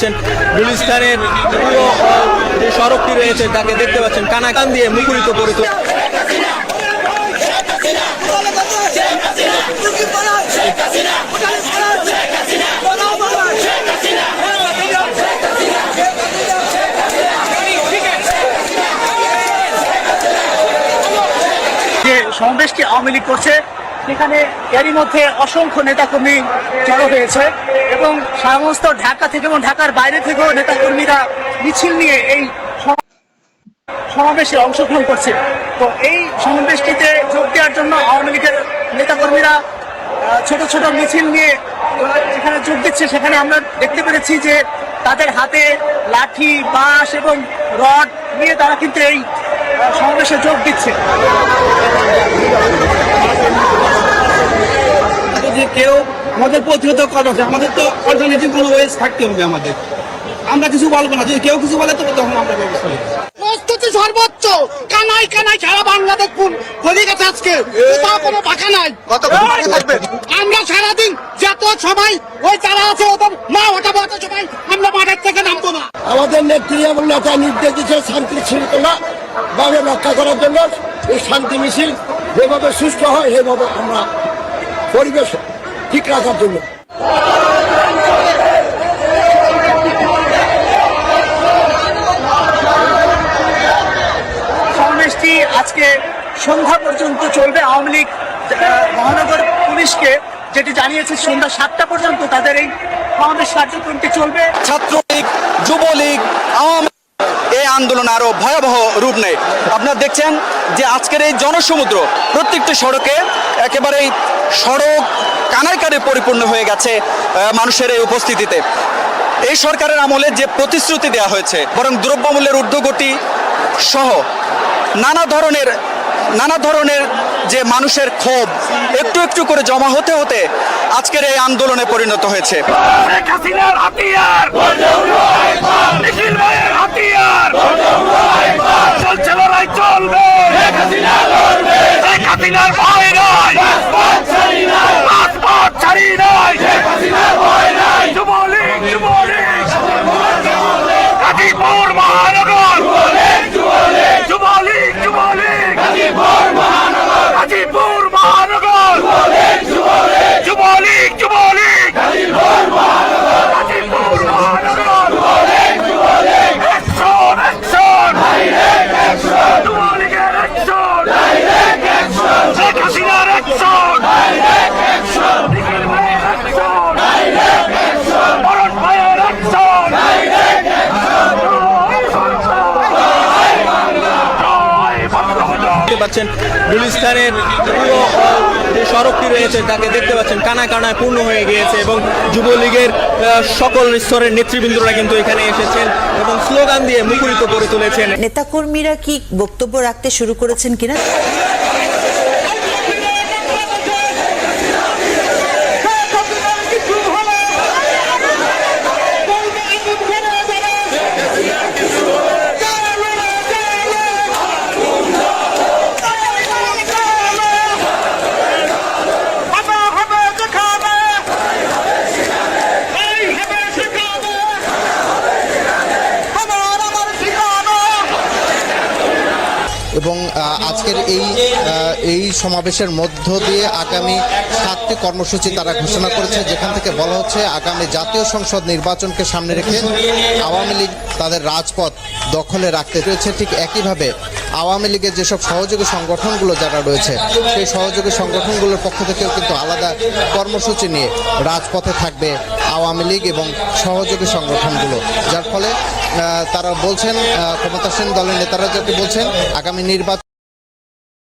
পাচ্ছেন গুলিস্তানের পুরো, যে সড়কটি রয়েছে, তাকে দেখতে পাচ্ছেন। কানাকান দিয়ে মুখরিত করে সমাবেশটি আওয়ামী লীগ করছে সেখানে এরই মধ্যে অসংখ্য নেতাকর্মী জড়ো হয়েছে এবং সমস্ত ঢাকা থেকে এবং ঢাকার বাইরে থেকেও নেতাকর্মীরা মিছিল নিয়ে এই সম- সমাবেশে অংশগ্রহণ করছে। তো এই সমাবেশটিতে যোগ দেওয়ার জন্য আওয়ামী লীগের নেতাকর্মীরা ছোট ছোট মিছিল নিয়ে যেখানে যোগ দিচ্ছে, সেখানে আমরা দেখতে পেরেছি যে তাদের হাতে লাঠি, বাঁশ এবং রড নিয়ে তারা কিন্তু এই সমাবেশে যোগ দিচ্ছে। কেউ আমাদের প্রতিহত করা যায় আমাদের তো অল্টারনেটিভ কোনো ওয়েজ থাকতে হবে আমাদের। আমরা কিছু বলব না। যদি কেউ কিছু বলে তবে তখন আমরা ব্যবস্থা প্রস্তুতি সর্বোচ্চ। কানাই কানাই সারা বাংলাদেশ ফুল। হয়ে গেছে আজকে। কোথাও কোনো ফাঁকা নাই। আমরা সারাদিন যত সবাই ওই যারা আছে ওদের মা ওটা বলতে সবাই আমরা মাঠের থেকে নামবো না। আমাদের নেত্রী এবং নেতা নির্দেশ দিচ্ছে শান্তি শৃঙ্খলা ভাবে রক্ষা করার জন্য। এই শান্তি মিছিল যেভাবে সুস্থ হয় সেভাবে আমরা পরিবেশ ঠিক রাখার জন্য। সমাবেশটি আজকে সন্ধ্যা পর্যন্ত চলবে। আওয়ামী লীগ মহানগর পুলিশকে যেটি জানিয়েছে সন্ধ্যা সাতটা পর্যন্ত তাদের এই সমাবেশ কার্যক্রমটি চলবে। ছাত্রলীগ যুবলীগ আওয়ামী আন্দোলন আরও ভয়াবহ রূপ নেয়। আপনারা দেখছেন যে আজকের এই জনসমুদ্র প্রত্যেকটি সড়কে একেবারেই সড়ক কানায় কানে পরিপূর্ণ হয়ে গেছে মানুষের এই উপস্থিতিতে। এই সরকারের আমলে যে প্রতিশ্রুতি দেওয়া হয়েছে, বরং দ্রব্যমূল্যের ঊর্ধ্বগতি সহ নানা ধরনের নানা ধরনের যে মানুষের ক্ষোভ, একটু একটু করে জমা হতে হতে আজকের এই আন্দোলনে পরিণত হয়েছে। হাতিয়ার চলছে পাচ্ছেন। গুলিস্তানের পুরো যে সড়কটি রয়েছে, তাকে দেখতে পাচ্ছেন, কানায় কানায় পূর্ণ হয়ে গিয়েছে এবং যুবলীগের সকল স্তরের নেতৃবৃন্দরা কিন্তু এখানে এসেছেন এবং স্লোগান দিয়ে মুখরিত করে তুলেছেন। নেতাকর্মীরা কি বক্তব্য রাখতে শুরু করেছেন কিনা? এবং আজকের এই এই সমাবেশের মধ্য দিয়ে আগামী সাতটি কর্মসূচি তারা ঘোষণা করেছে, যেখান থেকে বলা হচ্ছে আগামী জাতীয় সংসদ নির্বাচনকে সামনে রেখে আওয়ামী লীগ তাদের রাজপথ দখলে রাখতে রয়েছে ঠিক একইভাবে আওয়ামী লীগের যেসব সহযোগী সংগঠনগুলো যারা রয়েছে, সেই সহযোগী সংগঠনগুলোর পক্ষ থেকেও কিন্তু আলাদা কর্মসূচি নিয়ে রাজপথে থাকবে আওয়ামী লীগ এবং সহযোগী সংগঠনগুলো। যার ফলে তারা বলছেন ক্ষমতাসীন দলের নেতারা যাকে বলছেন, আগামী নির্বাচন